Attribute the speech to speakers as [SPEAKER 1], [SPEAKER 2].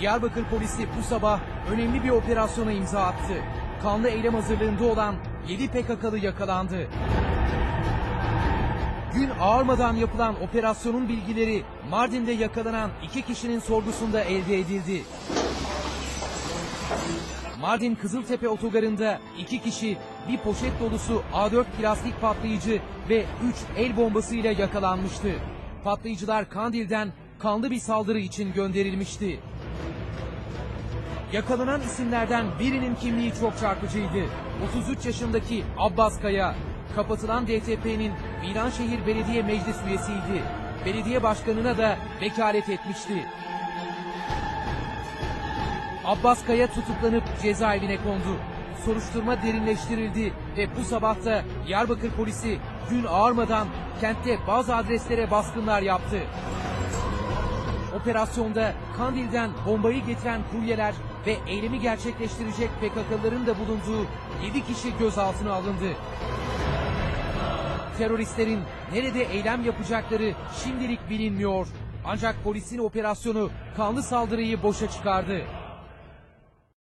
[SPEAKER 1] Diyarbakır polisi bu sabah önemli bir operasyona imza attı. Kanlı eylem hazırlığında olan 7 PKK'lı yakalandı. Gün ağarmadan yapılan operasyonun bilgileri Mardin'de yakalanan iki kişinin sorgusunda elde edildi. Mardin Kızıltepe otogarında iki kişi bir poşet dolusu A4 plastik patlayıcı ve 3 el bombasıyla yakalanmıştı. Patlayıcılar Kandil'den kanlı bir saldırı için gönderilmişti. Yakalanan isimlerden birinin kimliği çok çarpıcıydı. 33 yaşındaki Abbas Kaya, kapatılan DTP'nin Viranşehir Belediye Meclis üyesiydi. Belediye başkanına da vekalet etmişti. Abbas Kaya tutuklanıp cezaevine kondu. Soruşturma derinleştirildi ve bu sabah da Diyarbakır polisi gün ağarmadan kentte bazı adreslere baskınlar yaptı. Operasyonda Kandil'den bombayı getiren kuryeler ve eylemi gerçekleştirecek PKK'ların da bulunduğu 7 kişi gözaltına alındı. Teröristlerin nerede eylem yapacakları şimdilik bilinmiyor. Ancak polisin operasyonu kanlı saldırıyı boşa çıkardı.